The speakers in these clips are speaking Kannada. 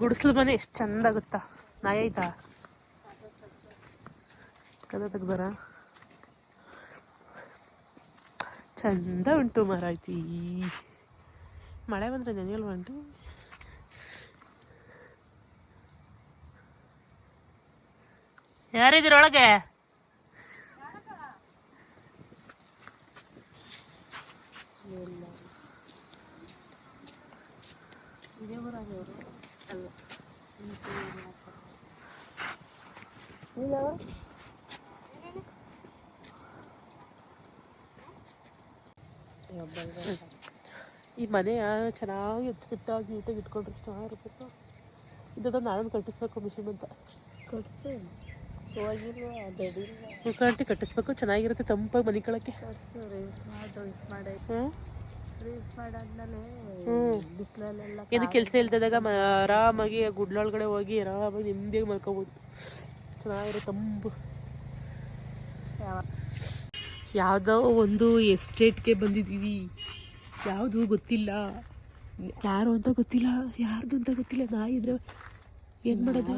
ಗುಡಿಸ್ಲು ಮನೆ ಎಷ್ಟು ಚಂದ ಆಗುತ್ತಾ? ನಾಯಿ ಆಯ್ತಾ? ಕದ ತೆಗ್ದಾರ ಚಂದ ಉಂಟು ಮಾರಾಯ್ತಿ. ಮಳೆ ಬಂದ್ರೆ ನೆನೆಯಲ್ವ ಉಂಟು ಯಾರಿದ್ದೀರೊಳಗೆ ಈ ಮನೆಯ ಚೆನ್ನಾಗಿ ಫಿಟ್ಟಾಗಿ ನೀಟಾಗಿ ಇಟ್ಕೊಂಡ್ರೆ ಚೆನ್ನಾಗಿರ್ಬೇಕು ಇದನ್ನ ನಾನು ಕಟ್ಟಿಸ್ಬೇಕು ಮಿಷಿನ್ ಅಂತ. ದಡಿಲ್ವ. ಉಳ್ಕಂಟಿ ಕಟ್ಟಿಸ್ಬೇಕು ಚೆನ್ನಾಗಿರುತ್ತೆ ತಂಪಾಗಿ ಮನೆ ಕಳಕ್ಕೆ. ಕಟ್ಸು ರೀಲ್ಸ್ ಮಾಡಿ ರೀಲ್ಸ್ ಮಾಡಿ. ರೀಲ್ಸ್ ಮಾಡಾದ್ಮೇಲೆ ಹ್ಮ್. ಬಿಸಿಲಲ್ಲೆಲ್ಲ ಏನು ಕೆಲಸ ಇಲ್ದಾಗ ಆರಾಮಾಗಿ ಗುಡ್ಲೊಳಗಡೆ ಹೋಗಿ ಆರಾಮಾಗಿ ನೆಮ್ಮದಿಯಾಗಿ ಮಲ್ಕೋಬೋದು. ಚೆನ್ನಾಗಿರೋ ತಂಬು ಯಾವುದೋ ಒಂದು ಎಸ್ಟೇಟ್ಗೆ ಬಂದಿದ್ದೀವಿ. ಯಾವುದು ಗೊತ್ತಿಲ್ಲ. ಯಾರು ಅಂತ ಗೊತ್ತಿಲ್ಲ. ಯಾರ್ದು ಅಂತ ಗೊತ್ತಿಲ್ಲ. ನಾಯಿ ಇದ್ರೆ ಏನು ಮಾಡೋದು?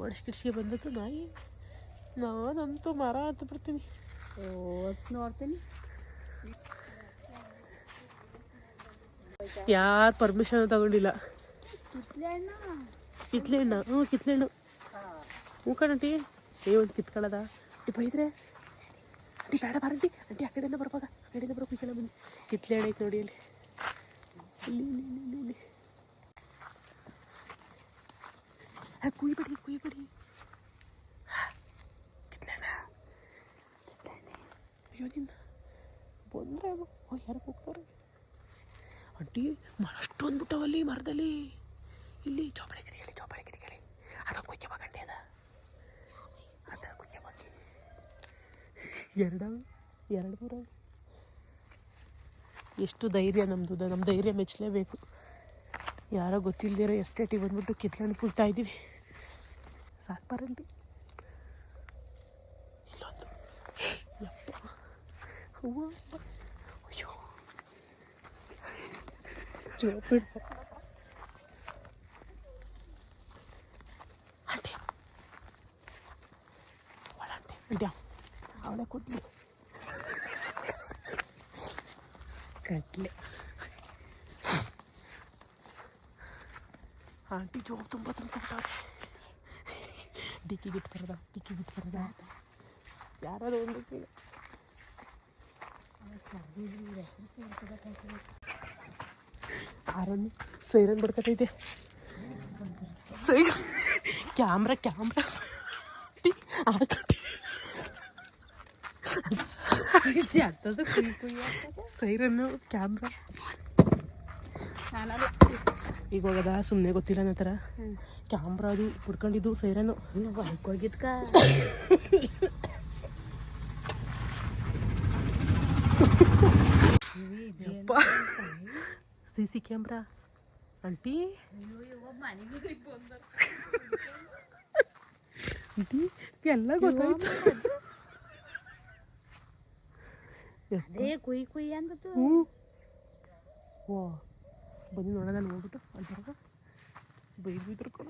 ಒಡಸ್ಕಿಡ್ಸಿಗೆ ಬಂದದ್ದು ನಾಯಿ. ನಾನಂತೂ ಮರ ಅಂತ ಬರ್ತೀನಿ ನೋಡ್ತೀನಿ. ಯಾರು ಪರ್ಮಿಷನ್ ತಗೊಂಡಿಲ್ಲ. ಕಿತ್ಲೆ ಹಣ್ಣ ಹ್ಞೂ ಕಿತ್ಲೆ ಹಣ್ಣು ಹ್ಞೂ ಕಣಂಟಿ ಏ ಒಂದು ಕಿತ್ಕೊಳ್ಳೋದ ಅಂಟಿ ಬೈದ್ರೆ? ಆಂಟಿ ಬೇಡ ಬಾರಂಟಿ ಆಂಟಿ. ಆ ಕಡೆಯಿಂದ ಬರ್ಬೋದ ಆ ಕಡೆಯಿಂದ ಬರ್ಬೇಕು ಈ ಕಡೆ ಬಂದು ಕಿತ್ಲೆ ಹಣ್ಣು ಐತೆ ನೋಡಿ ಅಲ್ಲಿ. ಇಲ್ಲಿ ಇಲ್ಲಿ ಇಲ್ಲಿ ಆ, ಕುಯ್ಬಿಡಿ ಕುಯ್ಬಿಡಿ. ಕಿತ್ಲೆ ಹಣ್ಣ ಕಿತ್ಲೆ ಹಣ್ಣೆ ಅಯ್ಯೋ ನಿನ್ನ ಬಂದ್ರೆ ಓ ಯಾರು ಹೋಗ್ತಾರೆ? ಆಂಟಿ ಅಷ್ಟೊಂದು ಬಿಟ್ಟವಲ್ಲಿ ಮರದಲ್ಲಿ. ಇಲ್ಲಿ ಚೋಪಡೆ ಗಿಡಗಳಿ ಚೋಪಡೆ ಗಿಡಗಳಿ ಅದು ಕುಚ್ಚ ಮಗಂಡೆ ಅದ. ಅದ ಕುಚ್ಚ ಮಗ ಎರಡು ಎರಡು ಮೂರು ಎಷ್ಟು ಧೈರ್ಯ ನಮ್ಮದು ನಮ್ಮ ಧೈರ್ಯ ಮೆಚ್ಚಲೇಬೇಕು. ಯಾರೋ ಗೊತ್ತಿಲ್ಲದಿರೋ ಎಸ್ಟೇಟಿಗೆ ಬಂದ್ಬಿಟ್ಟು ಕಿತ್ಲಣ್ಣ ಕುಯ್ತಾ ಇದ್ದೀವಿ ಸಾಕು ಬರಂಡಿ ಇಲ್ಲೊಂದು. ಹೂವು ചുവപ്പ് അവിടെ കുട്ടി കട്ടിൽ. ആട്ടി ചോത്തും പത്തും കൊണ്ടാണ് ഡിക്കി കിട്ടുന്നതാ ഡിക്കി കിട്ടുന്നതാ യാരോ തോന്നിക്കില്ല ಆರನ್ನು ಸೈರನ್ ಬಡ್ಕತೈತೆ. ಸೈ ಕ್ಯಾಮ್ರಾ ಕ್ಯಾಮ್ರಾ. ಸೈರನ್ನು ಕ್ಯಾಮ್ರಾ. ಈಗ ಹೋಗದ ಸುಮ್ಮನೆ ಗೊತ್ತಿಲ್ಲ ನನ್ನ ಥರ ಕ್ಯಾಮ್ರಾ ಅದು ಹುಡ್ಕೊಂಡಿದ್ದು ಸೈರನ್ನು. ಇನ್ನು ಹೊರಗೆ ಹೋಗಿದ್ಕ? ಯಪ್ಪ. C C camera? Aunty? Aunty ಎಲ್ಲ ಗೊತ್ತಾಯ್ತು. ಅದೇ ಕುಯ್ ಕುಯ್ ಹ್ಞೂ. ಓ ಬನ್ನಿ ನೋಡೋಣ ನೋಡ್ಬಿಟ್ಟು ಅಲ್ಲಿ ಬರೋದ ಬೈದು ಬಿದ್ರು ಕಣ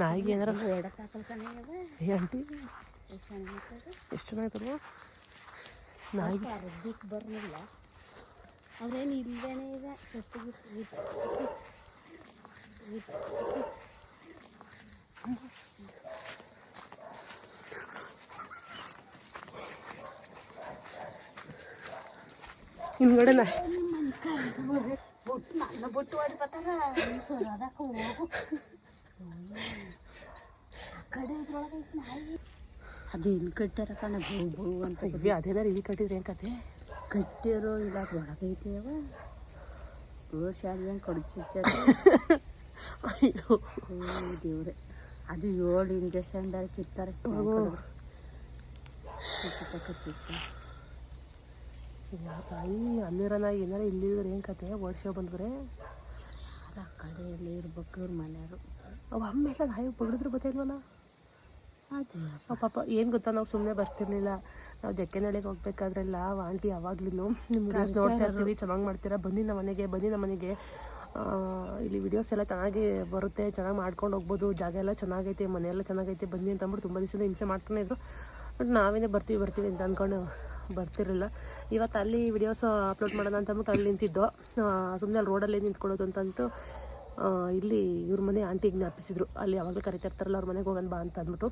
ನಾಯಿಗೆ ಏನಾರ ಎಡಕ್ ಹಾಕಲ್ತಾನೆ ಅದ ಏ ಆಂಟಿ. ಎಷ್ಟ್ ಚೆನ್ನಾಗಿತ್ತಲ್ವ ನಾಯಿಗೆ ಬರ್ಲಿಲ್ಲ. ಅವ್ರೇನು ಇಲ್ದೇನೆ ಈಗ ಎಷ್ಟು ಗಿಟ್ ಗಿಟ್ ಹಿಂದ್ಗಡೆ ನಾ ಬೊಟ್ಟು ಹೊಡಿಪತ್ತಾರ ಅದಕ್ಕೆ ಹೋಗು ಕಡೆ ಇದ್ರೊಳಗೆ ನಾಯಿ ಅದು ಇಲ್ಲಿ ಕಟ್ಟಾರ ಕಣ ಬೌ ಬೌ ಅಂತ. ಅದೇ ಅದೇನಾರು ಇಲ್ಲಿ ಕಟ್ಟಿದ್ರೆ ಏನು ಕತೆ? ಕಟ್ಟಿರೋ ಇಲ್ಲ ಅದು ಒಳಗೈತೆ ಅವ ಹೆಂಗೆ ಶಾಲೆ ಕಡ್ಚಿಚ್ಚ ಅಯ್ಯೋ ದೇವ್ರೆ. ಅದು ಏಳು ಇಂಜೆಕ್ಷನ್ದಾಗ ಚಿತ್ತಾರೆ ಯಾ ತಾಯಿ ಅಲ್ಲಿರೋ ನಾಯಿ ಏನಾರ ಇಲ್ಲಿದ್ರೆ ಏನು ಕತೆ? ಓಡಿಸೋ ಬಂದ್ರೆ ಆ ಕಡೆಯಲ್ಲಿ ಇರ್ಬೇಕು ಇವ್ರ ಮನೆಯವರು? ಅವ್ ಅಮ್ಮೆಲ್ಲ ನಾಯಿ ಬಗಡಿದ್ರೆ ಗೊತ್ತಾಯ್ತವಲ್ಲ ಅದು ಪಾಪ ಏನು ಗೊತ್ತಾ ನಾವು ಸುಮ್ಮನೆ ಬರ್ತಿರ್ಲಿಲ್ಲ. ನಾವು ಜಕ್ಕೆನಳ್ಳಿಗೆ ಹೋಗ್ಬೇಕಾದ್ರೆಲ್ಲ ಆಂಟಿ ಯಾವಾಗ್ಲೂ ನಿಮ್ಗೆ ನೋಡ್ತಾ ಇರ್ತೀವಿ ಚೆನ್ನಾಗಿ ಮಾಡ್ತೀರಾ? ಬನ್ನಿ ನಮ್ಮ ಮನೆಗೆ ಬನ್ನಿ ನಮ್ಮ ಮನೆಗೆ. ಇಲ್ಲಿ ವಿಡಿಯೋಸ್ ಎಲ್ಲ ಚೆನ್ನಾಗಿ ಬರುತ್ತೆ ಚೆನ್ನಾಗಿ ಮಾಡ್ಕೊಂಡು ಹೋಗ್ಬೋದು ಜಾಗ ಎಲ್ಲ ಚೆನ್ನಾಗೈತೆ ಮನೆಯೆಲ್ಲ ಚೆನ್ನಾಗೈತೆ ಬನ್ನಿ ಅಂತ ಅಂದ್ಬಿಟ್ಟು ತುಂಬ ದಿವಸದಿಂದ ಹಿಂಸೆ ಮಾಡ್ತಾನೆ ಇದ್ರು. ಬಟ್ ನಾವೇನೇ ಬರ್ತೀವಿ ಬರ್ತೀವಿ ಅಂತ ಅಂದ್ಕೊಂಡು ಬರ್ತಿರಲಿಲ್ಲ. ಇವತ್ತು ಅಲ್ಲಿ ವಿಡಿಯೋಸ್ ಅಪ್ಲೋಡ್ ಮಾಡೋಣ ಅಂತಂದ್ಬಿಟ್ಟು ಅಲ್ಲಿ ನಿಂತಿದ್ದು ಸುಮ್ಮನೆ ಅಲ್ಲಿ ರೋಡಲ್ಲೇ ನಿಂತ್ಕೊಳ್ಳೋದು ಅಂತ ಅಂದ್ಬಿಟ್ಟು ಇಲ್ಲಿ ಇವ್ರ ಮನೆ ಆಂಟಿ ಜ್ಞಾಪಿಸಿದ್ರು. ಅಲ್ಲಿ ಯಾವಾಗಲೂ ಕರಿತಾ ಇರ್ತಾರಲ್ಲ ಅವ್ರ ಮನೆಗೆ ಹೋಗೋಣ ಬಾ ಅಂತ ಅಂದ್ಬಿಟ್ಟು.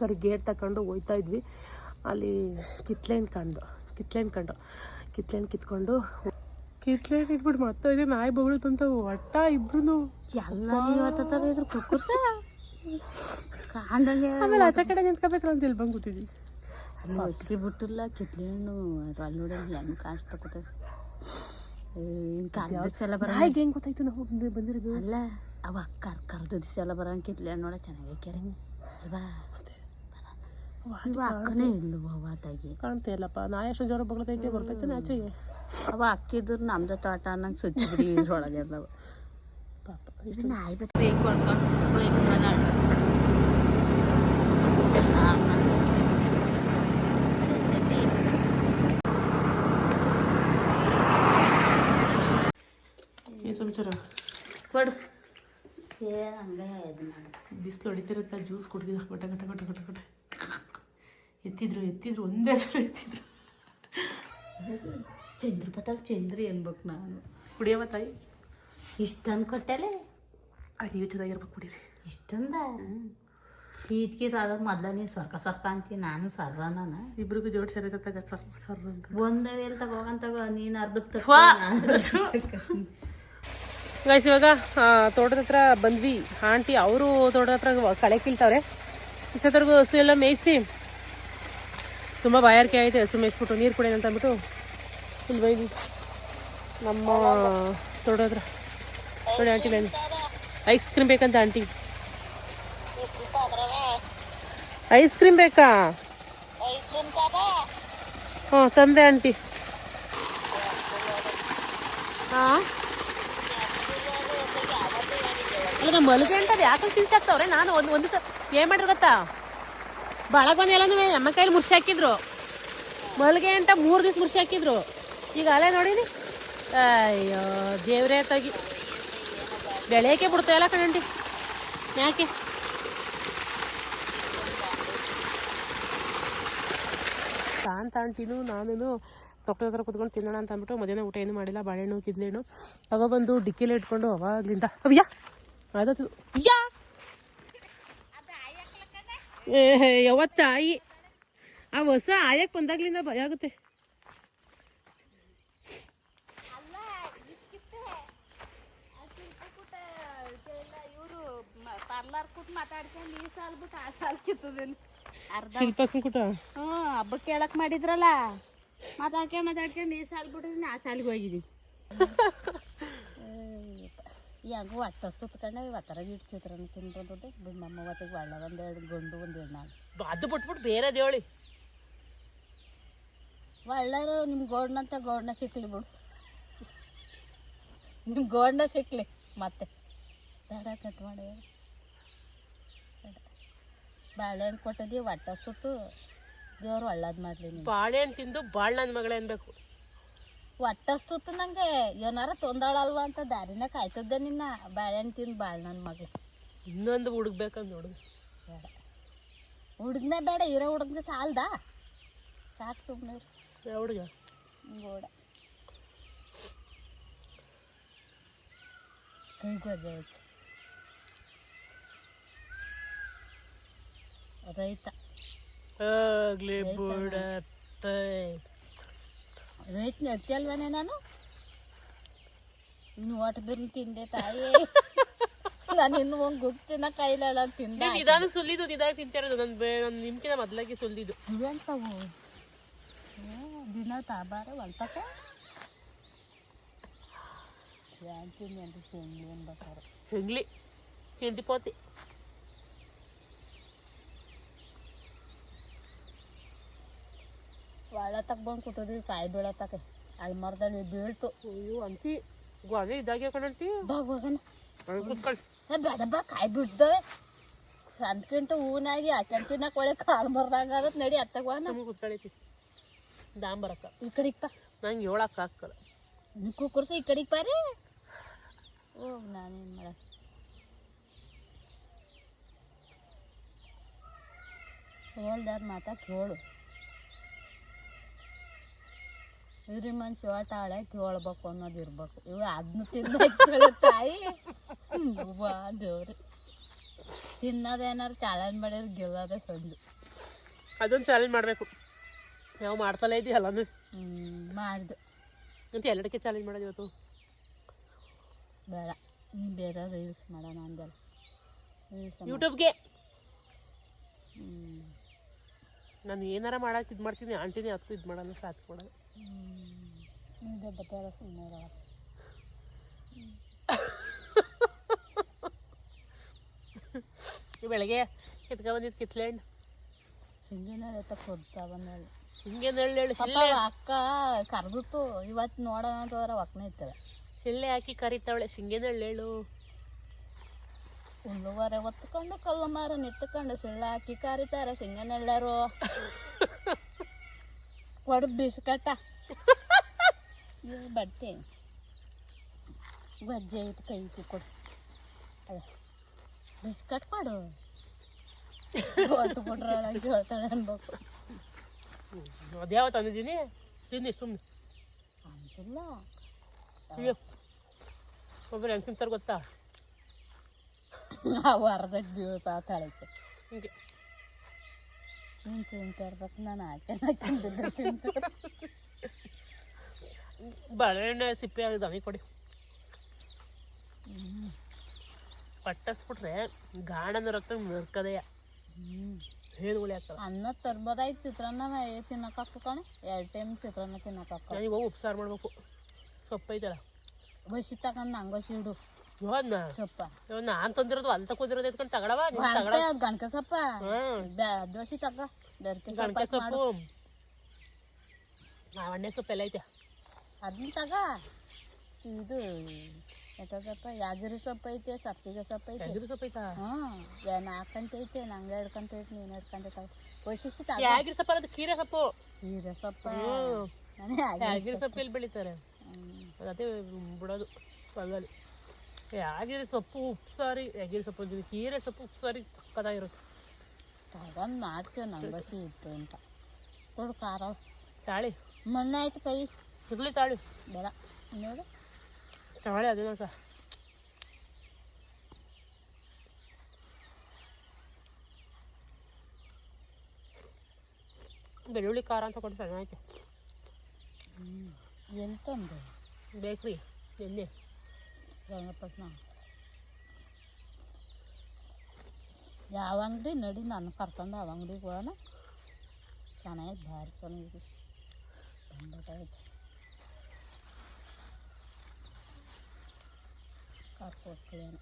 ಸರಿ ಗೇಟ್ ತಗೊಂಡು ಹೋಯ್ತಾ ಇದ್ವಿ. ಅಲ್ಲಿ ಕಿತ್ಲೆಹಣ್ಣು ಕಂಡು ಕಿತ್ಲೆಹಣ್ಣು ಕಂಡು ಕಿತ್ಲೆಹಣ್ಣು ಕಿತ್ಕೊಂಡು ಕಿತ್ಲೆಹಣ್ಣು ಇಟ್ಬಿಟ್ಟು ಮತ್ತೆ ಇದೆ ನಾಯಿ ಬಗಳು ಅಂತ ಒಟ್ಟ ಇಬ್ರು ಎಲ್ಲ ಆಮೇಲೆ ಆಚೆ ಕಡೆ ನಿಂತ್ಕೋಬೇಕು ಅಂತ ಇಲ್ಲಿ ಬಂದು ಕೂತಿದ್ವಿ ಅಲ್ಲಿ ಹಸಿ ಬಿಟ್ಟಿಲ್ಲ ಕಿತ್ಲೆ ಹಣ್ಣು ಅಲ್ಲಿ ನೋಡಿಲ್ಲ ಹೆಂಗೆ ಕಾಣಿಸ್ತಾ ಕೂತದೆ ಕರ್ದ ಎಲ್ಲ ಬರ ನಾಯಿಗೆ ಹೆಂಗೆ ಗೊತ್ತಾಯ್ತು ನಾವು ಬಂದಿ- ಬಂದಿರೋದು? ಅಲ್ಲ ಅವ ಕರ್ ಕರ್ದ ದಿವಸ ಎಲ್ಲ ಬರಂಗೆ ಕಿತ್ಲೆ ಹಣ್ಣು ನೋಡ ಚೆನ್ನಾಗಿ ಹಾಕ್ಯಾರ ಅಲ್ವಾ? ಅಕ್ಕನೇ ಇಲ್ಲ ಅವ ತಾಗಿ ಕಾಣ್ತಾ ಇಲ್ಲಪ್ಪ ನಾಯಿ ಅಷ್ಟು ಜ್ವರ ಬಗ್ಲತೈತೆ ಬರ್ತೈತೆ ಆಚೆಗೆ ಅವ ಅಕ್ಕಿದ್ರು ನಮ್ದು ತೋಟ ಅನ್ನಂಗೆ ಸುತ್ತಿ ಬಿಡಿ ಇದ್ರೊಳಗೆ ಅದಾವ ಪಾಪ ಇದು ನಾಯಿ ಬತ್ ಬೇಗ ಕೊಡ್ಕೊಂಡು ಬೈಕ್ ಮೇಲೆ ಅಳಿಸ್ಬಿಡು ಏನು ಸಮಾಚಾರ ಕೊಡು ಏ ಹಂಗೆ ಇದು ಮಾಡು ಬಿಸಿಲು ಹೊಡಿತಿರತ್ತ ಜ್ಯೂಸ್ ಕುಡ್ದಿದ್ದು ಗಟ ಗಟ ಗಟ ಗಟ ಗಟ ಎತ್ತಿದ್ರು ಎತ್ತಿದ್ರು ಒಂದೇ ಸಲ ಎತ್ತಿದ್ರು. ಚಂದ್ರ ಪತಾಕ್ ಚಂದ್ರಿ ಅನ್ಬೇಕು ನಾನು. ಕುಡಿಯವ ತಾಯಿ? ಇಷ್ಟೊಂದು ಕೊಟ್ಟಲೆ? ಅದು ನೀವು ಚೆನ್ನಾಗಿರ್ಬೇಕು ಕುಡೀರಿ. ಇಷ್ಟಂದ ಸೀಟ್ ಗೀತ್ ಆಗೋದು ಮೊದ್ಲ ನೀ ಸ್ವರ್ಕ ಸ್ವರ್ಕ ಅಂತೀನಿ ನಾನು ಸರ್ರ ನಾನು. ಇಬ್ರಿಗೂ ಜೋಡಿ ಸರಿ ಸತ್ತಾಗ ಸರ್ ಸರ್ ಅಂತ ಒಂದೇ ವೇಲ್ ತಗೋಗಂತ ತಗೋ ನೀನು ಅರ್ಧಕ್ಕೆ. ಗೈಸ್ ಇವಾಗ ತೋಟದ ಹತ್ರ ಬಂದ್ವಿ. ಆಂಟಿ ಅವರು ತೋಟದ ಹತ್ರ ಕಳೆ ಕೀಳ್ತಾವ್ರೆ. ಇಷ್ಟೊತ್ತರೆಗೂ ಹಸು ಎಲ್ಲ ಮೇಯಿಸಿ ತುಂಬ ಬಾಯಾರಿಕೆ ಐತೆ ಹಸು ಮೇಯಿಸ್ಬಿಟ್ಟು ನೀರು ಕುಡಿಯೋಣ ಅಂತ ಅಂದ್ಬಿಟ್ಟು ಇಲ್ಲಿ ಬೈದು ನಮ್ಮ ತೋಟದ ಹತ್ರ ನೋಡಿ ಆಂಟಿ ಬಂದು ಐಸ್ ಕ್ರೀಮ್ ಬೇಕಂತ ಆಂಟಿ ಐಸ್ ಕ್ರೀಮ್ ಬೇಕಾ? ಹಾಂ, ತಂದೆ ಆಂಟಿ ಹಾಂ? ಅಲ್ಲ ಮಲಗೆ ಅಂತ ಯಾಕೆ ತಿನ್ಸಾಕ್ತವ್ರೆ? ನಾನು ಒಂದು ಒಂದು ಸ ಏನು ಮಾಡ್ರಿ ಗೊತ್ತಾ? ಬಳಗೊನೆ ಎಲ್ಲನೂ ನಮ್ಮ ಕೈಲಿ ಮುರ್ಸಿ ಹಾಕಿದ್ರು. ಮಲ್ಗೆ ಅಂತ ಮೂರು ದಿವ್ಸ ಮುರ್ಸಿ ಹಾಕಿದ್ರು. ಈಗ ಅಲ್ಲೇ ನೋಡಿನಿ. ಅಯ್ಯೋ, ದೇವ್ರೇ ತಗಿ. ಬೆಳೆಯಕ್ಕೆ ಬಿಡ್ತಾ ಇಲ್ಲ ಕಣಂಟಿ ಯಾಕೆ? ತಾನ್ ಆಂಟಿನೂ ನಾನು ತೊಟ್ಟದ ಹತ್ರ ಕುತ್ಕೊಂಡು ತಿನ್ನೋಣ ಅಂತ ಅಂದ್ಬಿಟ್ಟು ಮಧ್ಯಾಹ್ನ ಊಟ ಏನು ಮಾಡಿಲ್ಲ, ಬಾಳೆಹಣ್ಣು ಕಿದ್ಲೆಹಣ್ಣು ತಗೊಬಂದು ಡಿಕ್ಕಿಲಿ ಇಟ್ಕೊಂಡು ಅವಾಗ್ಲಿಂದ. ಅವ್ಯಾ ಅದತ್ತು ಯಾ ಏ ಯಾವತ್ತ ಆಯಿ ಆ ಹೊಸ ಆಯಕ್ಕೆ ಬಂದಾಗ್ಲಿಂದ ಭಯ ಆಗುತ್ತೆ. ಇವರು ಪಾರ್ಲರ್ ಕೂತ್ ಮಾತಾಡ್ಕೊಂಡು ಈ ಸಾಲ್ ಬಿಟ್ಟು ಆ ಸಾಲ್ ಕಿತ್ತದೇನು. ಅರ್ಧ ಶಿಲ್ಪ ಕುಟ ಹ್ಞೂ ಹಬ್ಬಕ್ಕೆ ಹೇಳಕ್ ಮಾಡಿದ್ರಲ್ಲ. ಮಾತಾಡ್ಕೊಂಡು ಮಾತಾಡ್ಕೊಂಡು ಈ ಸಾಲ್ ಬಿಟ್ಟಿದ್ದೀನಿ ಆ ಸಾಲಿಗೆ ಹೋಗಿದ್ದೀನಿ. ಯಾಗೋ ಅಟ್ಟ ಸುತ್ಕೊಂಡೆ ಇವತ್ತರ ಇಟ್ಟು ಚಿತ್ರಾನ್ನ ತಿನ್ಬಂದದೆ ನಮ್ಮ ಅವತ್ತಿಗೆ ಒಳ್ಳೆ ಒಂದೆರಡು ಗಂಡು ಒಂದು ನಾಲ್ಕು ಅದು ಬಿಟ್ಬಿಟ್ಟು ಬೇರೆ ದೇವಳಿ. ಒಳ್ಳೆರು ನಿಮ್ಮ ಗೋಡ್ನಂತ ಗೋಡ್ನ ಸಿಕ್ಲಿ ಬಿಡು. ನಿಮ್ಮ ಗೋಡ್ನ ಸಿಕ್ಲಿ ಮತ್ತೆ. ಬೇಡ ಕಟ್ ಮಾಡಿ ಬಾಳೆಹಣ್ಣು ಕೊಟ್ಟದಿ ಒಟ್ಟ ಸುತ್ತು ದೇವ್ರು ಒಳ್ಳೇದು ಮಾಡಲಿ ಬಾಳೆಹಣ್ಣು ತಿಂದು ಬಾಳ್ ನನ್ನ ಮಗಳೇ ಅನ್ಬೇಕು ಒಟ್ಟ ಸುತ್ತು ನಂಗೆ ಏನಾರ ತೊಂದಾಳಲ್ವಾ ಅಂತ ದಾರಿನ ಕಾಯ್ತದ್ದೆ ನಿನ್ನ ಬಾಳೆಹಣ್ಣು ತಿಂದು ಬಾಳ್ ನನ್ನ ಮಗಳು ಇನ್ನೊಂದು ಹುಡುಗ್ಬೇಕಂದು ಹುಡುಗ ಬೇಡ. ಹುಡುಗನೇ ಬೇಡ ಇರೋ ಹುಡುಗನ ಸಾಲ್ದ? ಸಾಕು ಸುಮ್ಮನೆ ಹುಡುಗ. ಗೋಡ. ಕೈ ಗೊತ್ತಾಯ್ತು ರೈತ ಆಗ್ಲಿ ಬಿಡತ್ತ. ರೈತ ನಡ್ತಿಯಲ್ವನೇ ನಾನು ಇನ್ನು ಓಟ ಬಿರ್ನ್ ತಿಂದೆ ತಾಯಿ ನಾನು ಇನ್ನು ಒಂದು ಗುಪ್ತಿನ ಕೈಲಾಳ ತಿಂದ ನಿಧಾನ ಸುಲಿದು ನಿಧಾನ ತಿಂತಿರೋದು ನನ್ನ ಬೇ ನನ್ನ ನಿಮ್ಕಿನ ಮೊದಲಾಗಿ ಸುಲಿದು ಇದಂತವು ದಿನ ತಾಬಾರ ಒಳ್ಪಕ್ಕ ಶಾಂತಿನಿ ಅಂತ ಚೆಂಗಿ ಅನ್ಬೇಕಾರೆ ಚೆಂಗ್ಲಿ ತಿಂಡಿ ಪೋತಿ ಒಳ್ಳ ತಗೊಂಡು ಕೊಟ್ಟಿದ್ವಿ ಕಾಯಿ ಬೀಳತ್ತಕ್ಕೆ. ಅಲ್ಮರದಲ್ಲಿ ಬೀಳ್ತು. ಅಯ್ಯೋ ಅಂತಿ ಗೋಡೆ ಇದ್ದಾಗೆ ಕಣಂತಿ ಬಾ ಹೋಗೋಣ ಕೂತ್ಕೊಳ್ಳಿ ಏ ಬೇಡ ಬಾ ಕಾಯಿ ಬಿಡ್ದವೆ ಅಂದ್ಕಿಂಟು ಹೂನಾಗಿ ಅಚ್ಚಂತಿನ ಕೊಳೆ ಕಾಲು ಮರ್ದಂಗ ಆಗತ್ ನಡಿ ಅತ್ತಗ ಹೋಗೋಣ ಸುಮ್ಮನೆ ಕೂತ್ಕೊಳ್ಳೈತಿ ದಾಂಬರಕ್ಕ ಈ ಕಡೆಗೆ ಬಾ. ನಂಗೆ ಹೇಳಕ್ಕೆ ಹಾಕಲ್ಲ ನೀ ಕುಕ್ಕರ್ಸಿ ಈ ಕಡೆಗೆ ಬಾರಿ. ಹೋಗಿ ನಾನೇನು ಮಾಡ ಹೇಳ್ದಾರ ಮಾತಾ ಕೇಳು. ಇವ್ರಿ ಮನುಷ್ಯ ಒಟ್ಟ ಹಳೆ ಕೇಳ್ಬೇಕು ಅನ್ನೋದು ಇರ್ಬೇಕು. ಇವ ಅದನ್ನ ತಿನ್ನ ತಾಯಿ ಬಾ ದೇವ್ರಿ. ತಿನ್ನೋದೇನಾರು ಚಾಲೆಂಜ್ ಮಾಡಿದ್ರೆ ಗೆಲ್ಲೋದೇ ಸಂದು ಅದೊಂದು ಚಾಲೆಂಜ್ ಮಾಡಬೇಕು. ನಾವು ಮಾಡ್ತಲೇ ಇದ್ದೀವಿ ಎಲ್ಲನೂ ಹ್ಞೂ ಮಾಡ್ದು. ಅಂತ ಎಲ್ಲಡಕ್ಕೆ ಚಾಲೆಂಜ್ ಮಾಡೋದು ಇವತ್ತು? ಬೇಡ. ನೀ ಬೇರೆ ರೀಲ್ಸ್ ಮಾಡೋಣ ಅಂದಲ್ಲ. ರೀಲ್ಸ್ ಯೂಟ್ಯೂಬ್ಗೆ ನಾನು ಏನಾರ ಮಾಡಕ್ಕೆ ಇದು ಮಾಡ್ತೀನಿ ಆಂಟಿನೇ ಹತ್ತು ಇದು ಮಾಡೋಣ ಸಾಥ್ ಕೊಡಲ್ಲ ಹ್ಞೂ ದೊಡ್ಡ ಸುಮ್ಮನೆ ಈ ಬೆಳಗ್ಗೆ ಕಿತ್ಕ ಬಂದಿದ್ದು ಕಿತ್ಲೆ ಹಣ್ಣು ಸಿಂಗಿನ ಎತ್ತ ಕೊಡ್ತಾ ಹೇಳು ಪಾಪ ಅಕ್ಕ ಕರ್ದಿತ್ತು ಇವತ್ತು ನೋಡೋಣ ಅಂತಂದ್ರೆ ಒಕ್ಕನೆ ಇತ್ತವೆ ಶಿಳ್ಳೆ ಹಾಕಿ ಕರಿತಾವಳೆ? ಶಿಂಗೆ ನೆಳ್ಳು ಹೇಳು. ಹುಲ್ಲುವರೆ ಒತ್ಕೊಂಡು ಕಲ್ಲು ಮಾರ ನಿತ್ಕೊಂಡು ಸಿಳ್ಳೆ ಹಾಕಿ ಕರಿತಾರೆ ಸಿಂಗನೆಳ್ಳರು ಕೊಡು ಬಿಸ್ಕಟ್ಟ ಇವು ಬಟ್ಟೆ ಗಜ್ಜೆ ಇಟ್ಟು ಕೈ ಇಟ್ಟು ಕೊಡು. ಅದೇ ಬಿಸ್ಕಟ್ ಕೊಡು. ಹೊಟ್ಟು ಬಿಟ್ರೆ ಒಳಗೆ ಹೇಳ್ತಾಳೆ ಅನ್ಬೇಕು. ಅದ್ಯಾವ ತಂದಿದ್ದೀನಿ? ತಿಂದು ಸುಮ್ಮನೆ ಅಂತಿಲ್ಲ. ಅಯ್ಯೋ ಒಬ್ಬರು ಹೆಂಗೆ ತಿಂತಾರೆ ಗೊತ್ತಾ? ಅವು ಅರ್ಧಕ್ಕೆ ಬೀಳ್ತಾ ತಳಕ್ಕೆ ಹಿಂಗೆ. ನೀನು ಅಂತ ಇರ್ಬೇಕು ನಾನು ತಿಂತಿದ್ದೆ ತಿಂತ. ಬಾಳೆಹಣ್ಣೆ ಸಿಪ್ಪೆ ದಮಿ ಕೊಡಿ. ಪಟ್ಟಿಸ್ಬಿಟ್ರೆ ಗಾಣನ ರಕ್ತ ನರ್ಕದೆಯ. ಹ್ಞೂ ಹೇಳುಗಳು ಆಗ್ತಲ್ಲ ಅನ್ನ ತರ್ಬೋದಾಯ್ತು ಚಿತ್ರಾನ್ನ ತಿನ್ನಕ್ಕಾಕು ಕಣ. ಎರಡು ಟೈಮ್ ಚಿತ್ರಾನ್ನ ತಿನ್ನಕ್ಕಾಕ ನನಗೆ ಹೋಗಿ ಉಪ್ಸಾರು ಮಾಡ್ಬೇಕು. ಸೊಪ್ಪು ಐತಲ್ಲ ಬಸಿ ತಗೊಂಡು ಹಂಗೋಸಿ ಇಡು. ಇವನ್ನ ಸೊಪ್ಪ. ಇವಾಗ ನಾನು ತಂದಿರೋದು ಅಲ್ಲಿ ತಕೋದಿರೋದು ಎತ್ಕೊಂಡು ತಗೊಳವ ನೀವು ತಗೊಳ ಗಣಕ ಸೊಪ್ಪ ಹ್ಮ್. ದೋಸೆ ತಗ. ಗಣಕ ಸೊಪ್ಪ ನಾವಣ್ಣೆ ಸೊಪ್ಪು ಎಲ್ಲ ಐತೆ. ಅದನ್ನ ತಗ. ಇದು ಎತ್ತದಪ್ಪ ಯಾದಗಿರಿ ಸೊಪ್ಪು ಐತೆ ಸಬ್ಸಿಗೆ ಸೊಪ್ಪು ಐತೆ. ಎದುರು ಸೊಪ್ಪು ಐತಾ? ಹ್ಞೂ ನಾಲ್ಕಂತ ಐತೆ ನಂಗೆ ಹಿಡ್ಕಂತ ಐತೆ ನೀನು ಹಿಡ್ಕಂತ ತಗ. ಬಸಿ ತಗ. ಯಾಗಿರಿ ಸೊಪ್ಪು ಅದು ಕೀರೆ ಸೊಪ್ಪು. ಹೀರೆ ಸೊಪ್ಪ. ಯಾಗಿರಿ ಸೊಪ್ಪು. ಎಲ್ಲಿ ಬೆಳಿತಾರೆ? ಅದೇ ಬಿಡೋದು ಹೊಲದಲ್ಲಿ. ಯಾಗಿರಿ ಸೊಪ್ಪು ಉಪ್ಸಾರಿ ಯಾಗಿರಿ ಸೊಪ್ಪು ಅಂತೀನಿ ಕೀರೆ ಸೊಪ್ಪು ಉಪ್ಸಾರಿ ಸಕ್ಕದಾಗಿರುತ್ತೆ ತಗೊಂಡು ಮಾಡ್ತೀವಿ ನಂಗೆ ಬಸಿ ಇತ್ತು ಅಂತ ಕೊಡು ಖಾರ ತಾಳಿ ಮೊನ್ನೆ ಆಯ್ತು ಕೈ ಸಿಗ್ಲಿ ತಾಳಿ ಬೇಡ ನೋಡು ತಾಳಿ ಅದು ನೋಡ ಬೆಳ್ಳುಳ್ಳಿ ಖಾರ ಅಂತ ಕೊಡ್ತಾರೆ ಆಯ್ತು ಎಂತ ಬೇಕ್ರಿ ಎಣ್ಣೆ ಗಂಗಪಟ್ನ ಯಾವ ಅಂಗಡಿ ನಡಿ ನಾನು ಕರ್ಕೊಂಡು ಯಾವ ಅಂಗಡಿಗೆ ಹೋಗೋಣ ಚೆನ್ನಾಗೈತೆ ಭಾರಿ ಚೆನ್ನಾಗಿದೆ ಬಂದ್ಬಿಟ್ಟೈತೆ ಕರ್ಕೊಡ್ತೀನಿ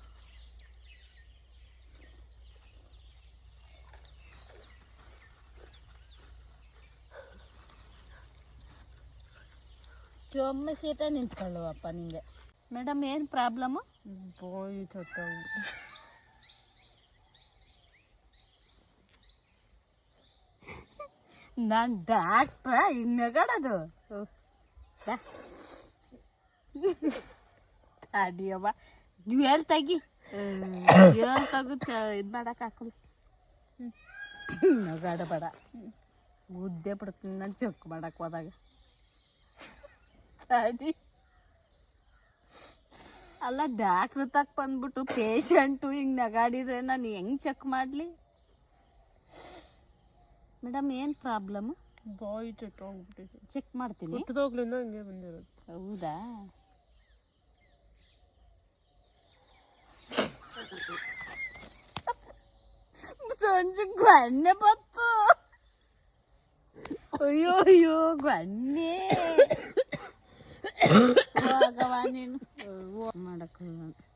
ಕೆಮ್ಮೆ ಸೀಟ ನಿಂತ್ಕೊಳ್ಳುವಪ್ಪ ನಿಂಗೆ ಮೇಡಮ್ ಏನು ಪ್ರಾಬ್ಲಮ್ಮು ಬಾಯಿ ತೊಟ್ಟವು ನಾನು ಡಾಕ್ಟ್ರ ಇನ್ನಗಡದು ಅಡಿಯವ್ವ. ಜ್ವೇಲ್ ತೆಗಿ? ಜ್ವೇಲ್ ತೆಗು ಇದು ಮಾಡಕ್ಕೆ ಹಾಕಲು. ನಗಾಡಬೇಡ ಬೇಡ. ಉದ್ದೆ ಬಿಡ್ತೀನಿ ನಾನು ಚೆಕ್ ಮಾಡಕ್ಕೆ ಹೋದಾಗ. ಅಡಿ. ಅಲ್ಲ ಡಾಕ್ಟ್ರ್ ತಕ್ಕ ಬಂದ್ಬಿಟ್ಟು ಪೇಷಂಟು ಹಿಂಗೆ ನಗಾಡಿದ್ರೆ ನಾನು ಹೆಂಗ್ ಚೆಕ್ ಮಾಡಲಿ? ಮೇಡಮ್ ಏನ್ ಪ್ರಾಬ್ಲಮ್ ಬಾಯಿ ತೊಟ್ಟೋಗ್ಬಿಟ್ಟಿದೆ ಚೆಕ್ ಮಾಡ್ತೀನಿ. ಹುಟ್ಟಿದೋಗ್ಲಿಂದ ಹಂಗೆ ಬಂದಿರೋದು. ಹೌದಾ? ಸಂಜೆ ಗೊನ್ನೆ ಬತ್ತು. ಅಯ್ಯೋ ಅಯ್ಯೋ ಗೊನ್ನೆ ಹೋಗವ ನೀನು. ಮಾಡಕ್ಕೆ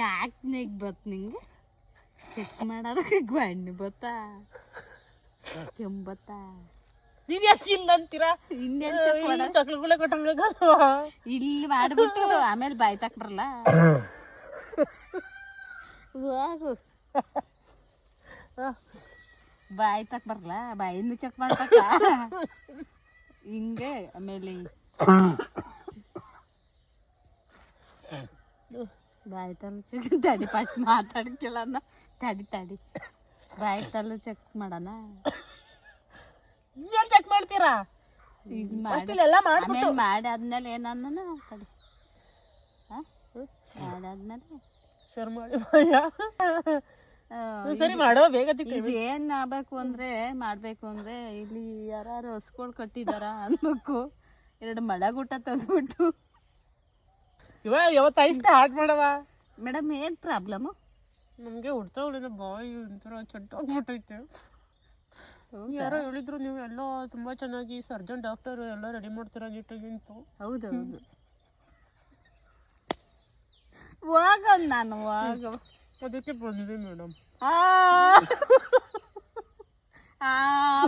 ಯಾಕೆ ನೆಗ್ ಬತ್ ನಿಂಗೆ? ಚೆಕ್ ಮಾಡೋದಕ್ಕೆ ಗಣ್ಣು ಬತ್ತಾ? ಕೆಂಬತ್ತಾ ನೀನು ಯಾಕೆ ಅಂತೀರಾ? ಇನ್ನೇನ್ ಚೆಕ್ ಮಾಡ. ಚಕ್ಲಗಳೇ ಕೊಟ್ಟಂಗಲ್ಲ ಇಲ್ಲಿ ಮಾಡ್ಬಿಟ್ಟು ಆಮೇಲೆ ಬಾಯಿ ತಕ್ ಬರಲ್ಲ ಹೋಗು. ಬಾಯ್ ತಕ್ ಬರಲ್ಲ ಬಾಯಿನ ಚೆಕ್ ಮಾಡ್ತಕ್ಕ. ಹಿಂಗೆ ಆಮೇಲೆ ಬಾಯ್ತಲ್ಲೂ ಚೆಕ್ ತಡಿ ಫಸ್ಟ್ ಮಾತಾಡ್ತಿಲ್ಲ ತಡಿ ತಡಿ. ತಲು ಚೆಕ್ ಮಾಡೋಣ. ಏನ್ ಚೆಕ್ ಮಾಡ್ತೀರಾ? ಈಗ ಮಾಡಿ ಮಾಡ್ಬಿಟ್ಟು. ಆಮೇಲೆ ಮಾಡಿ ಆದ್ಮೇಲೆ ಏನನ್ನ ತಡಿ. ಹಾಂ ಮಾಡಾದ್ಮೇಲೆ. ಶುರು ಮಾಡಿ ಸರಿ ಮಾಡೋ ಬೇಗ ಏನ್ ಆಗ್ಬೇಕು ಅಂದ್ರೆ ಮಾಡ್ಬೇಕು ಅಂದ್ರೆ ಇಲ್ಲಿ ಯಾರು ಹೊಸ್ಕೊಳ್ ಕಟ್ಟಿದಾರ ಅನ್ಬೇಕು ಎರಡು ಮಳಗೂಟ ತಂದ್ಬಿಟ್ಟು. ಇವ ಯಾವತ್ತ ಇಷ್ಟ ಹಾಟ್ ಮಾಡವ? ಮೇಡಮ್ ಏನು ಪ್ರಾಬ್ಲಮ್ ನಮಗೆ ಹುಡ್ತಾ ಉಳಿದ ಬಾಯಿ ಒಂಥರ ಚಟ್ಟಾಗ್ಬಿಟ್ಟೈತೆ ಯಾರೋ ಹೇಳಿದ್ರು ನೀವು ಎಲ್ಲ ತುಂಬ ಚೆನ್ನಾಗಿ ಸರ್ಜನ್ ಡಾಕ್ಟರ್ ಎಲ್ಲ ರೆಡಿ ಮಾಡ್ತೀರಾ ನೀಟಾಗಿ ಅಂತ ಹೌದು ಹೌದು. ಹೋಗ ನಾನು ಹೋಗ. ಅದಕ್ಕೆ ಬಂದ್ವಿ ಮೇಡಮ್. ಆ. ಆ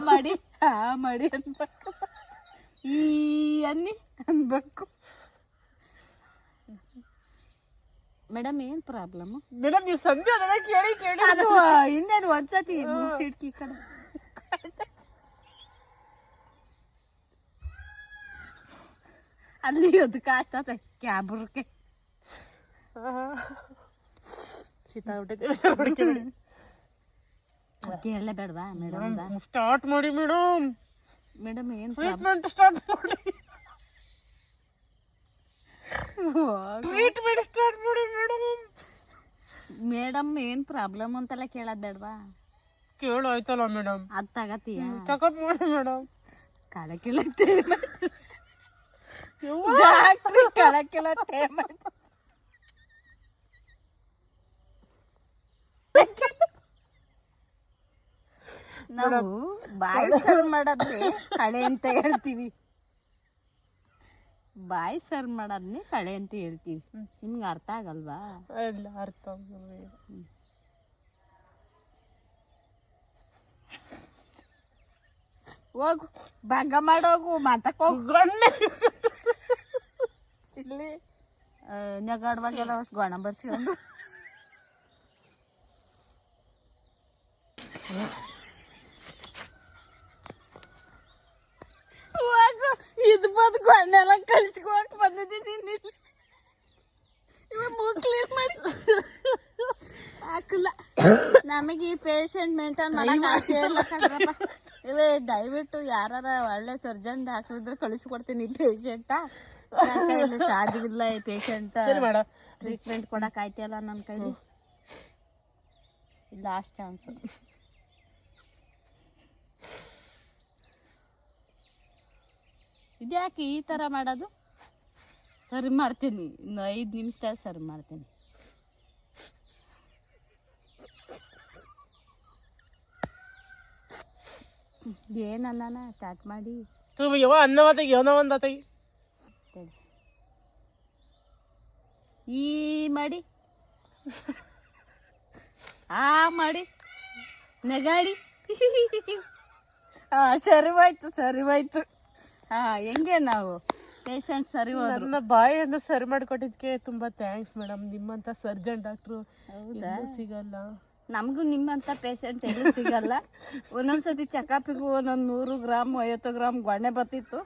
ಮಾಡಿ ಆ ಮಾಡಿ ಅನ್ಬೇಕು ಈ ಅನ್ನಿ ಅನ್ಬೇಕು ಮೇಡಮ್ ಏನ್ ಪ್ರಾಬ್ಲಮ್ ಮೇಡಮ್ ನೀವು ಸಂಜೆ ಅದನ್ನ ಕೇಳಿ ಕೇಳಿ. ಅದು ಇನ್ನೇನು ಒಂದ್ಸತಿ ಮುಗಿಸಿಡ್ಕಿ ಕಡೆ. ಅಲ್ಲಿ ಅದು ಆಗ್ತದೆ ಕ್ಯಾಬ್ರಕ್ಕೆ ಶೀತ ಮಾಡ್ಕೊಳ್ಳಿ ಕೇಳಲೇ ಬೇಡವಾ ಮೇಡಮ್ ಸ್ಟಾರ್ಟ್ ಮಾಡಿ ಮೇಡಮ್. ಮೇಡಮ್ ಏನ್ ಟ್ರೀಟ್ಮೆಂಟ್ ಸ್ಟಾರ್ಟ್ ಮಾಡಿ. ಟ್ರೀಟ್ಮೆಂಟ್ ಸ್ಟಾರ್ಟ್ ಮಾಡಿ ಮೇಡಮ್ ಮೇಡಮ್ ಏನ್ ಪ್ರಾಬ್ಲಮ್ ಅಂತೆಲ್ಲ ಕೇಳದ್ ಬೇಡವಾ ಕೇಳು ಆಯ್ತಲ್ಲ ಮೇಡಮ್ ಅದ್ ತಗತೀಯ? ಚೆಕಪ್ ಮಾಡಿ ಮೇಡಮ್ ಕಳಕಿಲ್ಲ ಕೀಳತ್ತೆ ಡಾಕ್ಟ್ರು ಕಳ ಕೀಳತ್ತೆ ನಾವು ಬಾಯಿ ಸರ್ ಮಾಡದ್ರೆ ಕಳೆ ಅಂತ ಹೇಳ್ತೀವಿ. ಬಾಯಿ ಸರ್ ಮಾಡೋದನ್ನೇ ಕಳೆ ಅಂತ ಹೇಳ್ತೀವಿ. ನಿಮ್ಗೆ ಅರ್ಥ ಆಗಲ್ವಾ? ಇಲ್ಲ ಅರ್ಥ ಆಗ್ಲಿಲ್ಲ. ಹೋಗು ಭಂಗ ಮಾಡೋಗು ಮಾತಕ್ಕೋಗು ಗಂಡೆ. ಇಲ್ಲಿ ನಗಾಡುವಾಗೆಲ್ಲ ಅಷ್ಟು ಗೊಣ ಬರ್ಸ್ಕೊಂಡು. ಹೋಗು ಇದು ಬಂದು ಗೊಣ್ಣೆಲ್ಲ ಕಳ್ಸ್ಕೊಳಕ್ ಬಂದಿದ್ದೀನಿ ನೀನು ಇವ ಮೂಗ್ ಕ್ಲೀನ್ ಮಾಡಿ ಹಾಕಲ್ಲ. ನಮಗೆ ಈ ಪೇಷಂಟ್ ಮೇಂಟೈನ್ ಮಾಡಕ್ ಆಗ್ತಾ ಇಲ್ಲ ಕಣ್ರಪ್ಪ. ಇವೇ ದಯವಿಟ್ಟು ಯಾರಾರ ಒಳ್ಳೆ ಸರ್ಜನ್ ಡಾಕ್ಟರ್ ಇದ್ರೆ ಕಳಿಸ್ಕೊಡ್ತೀನಿ ಈ ಪೇಷಂಟ ಕೈಲಿ ಸಾಧ್ಯವಿಲ್ಲ ಈ ಪೇಷಂಟ್ ಟ್ರೀಟ್ಮೆಂಟ್ ಕೊಡಕ್ ಆಯ್ತಿಲ್ಲ ನನ್ನ ಕೈಲಿ. ಲಾಸ್ಟ್ ಚಾನ್ಸ್ ಇದ್ಯಾಕೆ ಈ ಥರ ಮಾಡೋದು? ಸರಿ ಮಾಡ್ತೀನಿ. ಇನ್ನು ಐದು ನಿಮಿಷದಾಗ ಸರಿ ಮಾಡ್ತೀನಿ. ಏನನ್ನ ಸ್ಟಾರ್ಟ್ ಮಾಡಿ. ತುಂಬ ಯಾವ ಅನ್ನವಾತಾಗಿ ಏನೋ ಒಂದು. ಈ ಮಾಡಿ. ಆ ಮಾಡಿ. ನಗಾಡಿ. ಹಾ ಸರಿ ಹೋಯ್ತು ಸರಿ ಹೋಯ್ತು. ಹಾ ಹೆಂಗೆ ನಾವು ಪೇಷಂಟ್ ಸರಿ ಹೋದ್ರು? ನನ್ನ ಬಾಯಿಯಿಂದ ಸರಿ ಮಾಡ್ಕೊಟ್ಟಿದ್ಕೆ ತುಂಬಾ ಥ್ಯಾಂಕ್ಸ್ ಮೇಡಮ್ ನಿಮ್ಮಂತ ಸರ್ಜನ್ ಡಾಕ್ಟ್ರು ಸಿಗಲ್ಲ. ನಮಗೂ ನಿಮ್ಮಂಥ ಪೇಷಂಟ್ ಎಲ್ಲೂ ಸಿಗಲ್ಲ. ಒಂದೊಂದ್ಸತಿ ಚೆಕಪಿಗೂ ಒಂದೊಂದು ನೂರು ಗ್ರಾಮ್ ಐವತ್ತು ಗ್ರಾಮ್ ಗೊಣ್ಣೆ ಬರ್ತಿತ್ತು.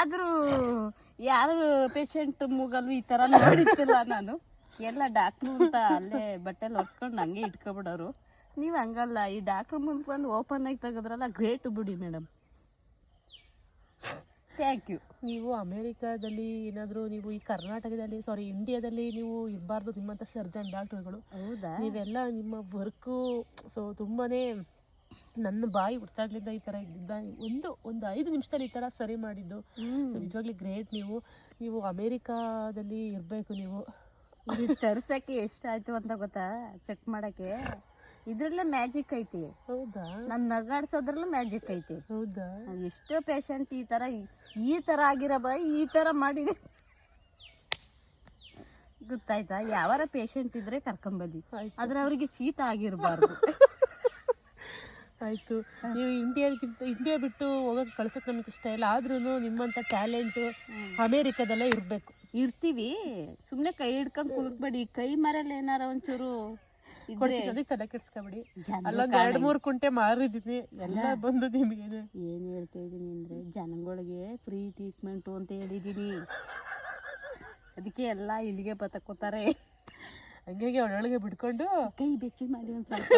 ಆದರೂ ಯಾರು ಪೇಷಂಟ್ ಮೂಗಲ್ಲೂ ಈ ಥರ ನೋಡಿತ್ತಿಲ್ಲ ನಾನು. ಎಲ್ಲ ಡಾಕ್ಟ್ರು ಅಂತ ಅಲ್ಲೇ ಬಟ್ಟೆಲಿ ಒರೆಸ್ಕೊಂಡು ಹಂಗೆ ಇಟ್ಕೊಬಿಡೋರು. ನೀವು ಹಂಗಲ್ಲ ಈ ಡಾಕ್ಟ್ರ್ ಮುಂದೆ ಬಂದು ಓಪನ್ ಆಗಿ ತೆಗೆದ್ರಲ್ಲ ಗ್ರೇಟ್ ಬಿಡಿ ಮೇಡಮ್ ಥ್ಯಾಂಕ್ ಯು ನೀವು ಅಮೇರಿಕಾದಲ್ಲಿ ಏನಾದರೂ ನೀವು ಈ ಕರ್ನಾಟಕದಲ್ಲಿ ಸಾರಿ ಇಂಡಿಯಾದಲ್ಲಿ ನೀವು ಇರಬಾರ್ದು ನಿಮ್ಮಂಥ ಸರ್ಜನ್ ಡಾಕ್ಟರ್ಗಳು ಹೌದಾ? ನೀವೆಲ್ಲ ನಿಮ್ಮ ವರ್ಕು ಸೊ ತುಂಬಾ ನನ್ನ ಬಾಯಿ ಹುಟ್ಟಾಗ್ಲಿಂದ ಈ ಥರ ಇದ್ದಿದ್ದ ಒಂದು ಒಂದು ಐದು ನಿಮಿಷದಲ್ಲಿ ಈ ಥರ ಸರಿ ಮಾಡಿದ್ದು. ನಿಜವಾಗ್ಲಿ ಗ್ರೇಟ್ ನೀವು. ನೀವು ಅಮೇರಿಕಾದಲ್ಲಿ ಇರಬೇಕು ನೀವು. ತರ್ಸೋಕ್ಕೆ ಎಷ್ಟಾಯ್ತು ಅಂತ ಗೊತ್ತಾ? ಚೆಕ್ ಮಾಡಕ್ಕೆ. ಇದ್ರಲ್ಲೇ ಮ್ಯಾಜಿಕ್ ಐತಿ. ಹೌದಾ? ನನ್ನ ನಗಾಡ್ಸೋದ್ರಲ್ಲೂ ಮ್ಯಾಜಿಕ್ ಐತಿ. ಹೌದಾ? ಎಷ್ಟೋ ಪೇಷಂಟ್ ಈ ತರ ಈ- ತರ ಥರ ಆಗಿರೋ ಬಾಯಿ ಈ ತರ ಮಾಡಿದೆ. ಗೊತ್ತಾಯ್ತಾ? ಯಾವಾರ ಪೇಷಂಟ್ ಇದ್ರೆ ಕರ್ಕೊಂಬದಿ ಆಯ್ತು. ಆದ್ರೆ ಅವರಿಗೆ ಶೀತ ಆಗಿರಬಾರ್ದು. ಆಯ್ತು. ನೀವು ಇಂಡಿಯಾಗಿಂತ ಇಂಡಿಯಾ ಬಿಟ್ಟು ಹೋಗೋಕೆ ಕಳ್ಸೋಕೆ ನಮ್ಗೆ ಇಷ್ಟ ಇಲ್ಲ. ಆದ್ರೂ ನಿಮ್ಮಂಥ ಟ್ಯಾಲೆಂಟು ಅಮೇರಿಕಾದಲ್ಲೇ ಇರಬೇಕು. ಇರ್ತೀವಿ. ಸುಮ್ಮನೆ ಕೈ ಹಿಡ್ಕೊಂಡು ಕುಳಿಕ್ಬೇಡಿ ಕೈ ಮರಲ್ಲಿ ಏನಾರ ಒಂಚೂರು ಕೊಡ್ತೀನಿ ಅದಕ್ಕೆ ತಲೆ ಕೆಡ್ಸ್ಕೊಬಿಡಿ. ಜನ ಅಲ್ಲೊಂದು ಎರಡು ಮೂರು ಕುಂಟೆ ಮಾರಿದ್ದೀನಿ ಎಲ್ಲ ಬಂದು ನಿಮಗೆ ಏನು ಹೇಳ್ತಾ ಇದೀನಿ ಅಂದ್ರೆ ಜನಗಳಿಗೆ ಫ್ರೀ ಟ್ರೀಟ್ಮೆಂಟು ಅಂತ ಹೇಳಿದೀನಿ. ಅದಕ್ಕೆ ಎಲ್ಲ ಇಲ್ಲಿಗೆ ಬತಕೋತಾರೆ ಹಂಗಾಗಿ ಒಳಗೆ ಬಿಡ್ಕೊಂಡು. ಕೈ ಬೆಚ್ಚಿ ಮಾಡಿ ಒಂದು ಸ್ವಲ್ಪ.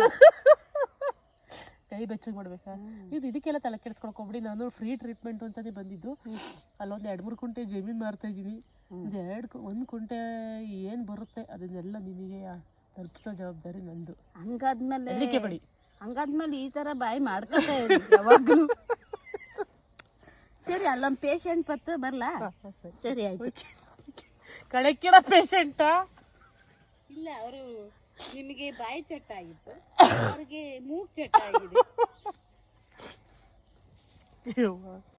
ಕೈ ಬೆಚ್ಚಗೆ ಮಾಡ್ಬೇಕಾ? ಇದು ಇದಕ್ಕೆಲ್ಲ ತಲೆ ಕೆಡಿಸ್ಕೊಳ್ಕೊಬಿಡಿ ನಾನು ಫ್ರೀ ಟ್ರೀಟ್ಮೆಂಟ್ ಅಂತಾನೆ ಬಂದಿದ್ದು. ಅಲ್ಲೊಂದು ಎರಡು ಮೂರು ಕುಂಟೆ ಜಮೀನು ಮಾರ್ತಾ ಇದ್ದೀನಿ ಒಂದು ಎರಡು ಒಂದು ಕುಂಟೆ ಏನು ಬರುತ್ತೆ ಅದನ್ನೆಲ್ಲ ನಿಮಗೆ ತಲುಪಿಸೋ ಜವಾಬ್ದಾರಿ ನಂದು. ಹಂಗಾದ್ಮೇಲೆ ಹೆದರಿಕೆ ಬಿಡಿ? ಹಂಗಾದ್ಮೇಲೆ ಈ ಥರ ಬಾಯಿ ಮಾಡ್ಕೊತಾ ಇರಿ ಯಾವಾಗಲೂ. ಸರಿ ಅಲ್ಲೊಂದು ಪೇಷಂಟ್ ಬತ್ತು ಬರಲಾ? ಸರಿ. ಆಯ್ತು. ಕಳಕಿಡ ಪೇಷಂಟಾ ಇಲ್ಲ ಅವರು ನಿಮಗೆ ಬಾಯಿ ಚಟ್ಟ ಆಗಿತ್ತು ಅವ್ರಿಗೆ ಮೂಗ್ ಚಟ್ಟ ಆಗಿದೆ